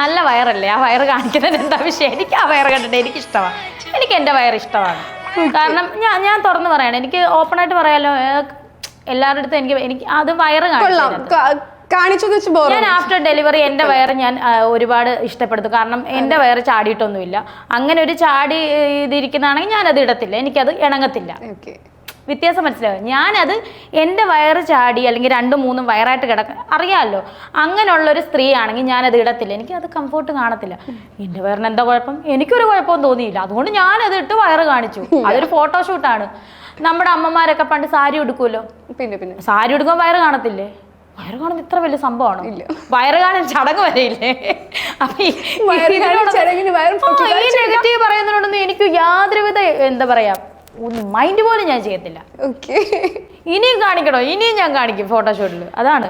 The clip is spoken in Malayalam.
നല്ല വയറല്ലേ? ആ വയറ് കാണിക്കുന്നതിന് എന്താ വിഷയം? എനിക്ക് ആ വയറ് കണ്ടിട്ട് എനിക്ക് ഇഷ്ടമാണ് എനിക്ക് എന്റെ വയറ് ഇഷ്ടമാണ്. കാരണം ഞാൻ ഞാൻ തുറന്ന് പറയണം. എനിക്ക് ഓപ്പണായിട്ട് പറയാലോ ഏഹ്, എല്ലാവരുടെ അടുത്തും എനിക്ക് എനിക്ക് അത് വയറ് കാണിച്ചു ഞാൻ ആഫ്റ്റർ ഡെലിവറി എന്റെ വയറ് ഞാൻ ഒരുപാട് ഇഷ്ടപ്പെടുത്തു കാരണം എന്റെ വയറ് ചാടിയിട്ടൊന്നുമില്ല. അങ്ങനെ ഒരു ചാടി ഇതിരിക്കുന്നതാണെങ്കിൽ ഞാനത് ഇടത്തില്ല. എനിക്കത് ഇണങ്ങത്തില്ല. വ്യത്യാസം മനസ്സിലാവും ഞാനത് എന്റെ വയറ് ചാടി അല്ലെങ്കിൽ രണ്ടും മൂന്നും വയറായിട്ട് കിടക്ക അറിയാമല്ലോ? അങ്ങനെയുള്ളൊരു സ്ത്രീ ആണെങ്കിൽ ഞാനത് ഇടത്തില്ല. എനിക്ക് അത് കംഫോർട്ട് കാണത്തില്ല. എന്റെ വയറിന് എന്താ കുഴപ്പം? എനിക്കൊരു കുഴപ്പവും തോന്നിയില്ല. അതുകൊണ്ട് ഞാനത് ഇട്ട് വയറ് കാണിച്ചു. അതൊരു ഫോട്ടോഷൂട്ടാണ് നമ്മുടെ അമ്മമാരൊക്കെ പണ്ട് സാരി ഉടുക്കുമല്ലോ? പിന്നെ പിന്നെ. സാരി ഉടുക്കുമ്പോൾ വയറ് കാണത്തില്ലേ? വയറ് കാണുന്ന ഇത്ര വലിയ സംഭവമാണോ? വയറ് കാണാൻ ചടങ്ങ് വരെയില്ലേ? അപ്പൊ ഈ നെഗറ്റീവ് പറയുന്നതിനോടൊന്നും എനിക്ക് യാതൊരുവിധ എന്താ പറയാ ഒന്ന് മൈൻഡ് പോലും ഞാൻ ചെയ്യത്തില്ല. ഓക്കെ ഇനിയും കാണിക്കണോ? ഇനിയും ഞാൻ കാണിക്കും ഫോട്ടോഷൂട്ടിൽ അതാണ്.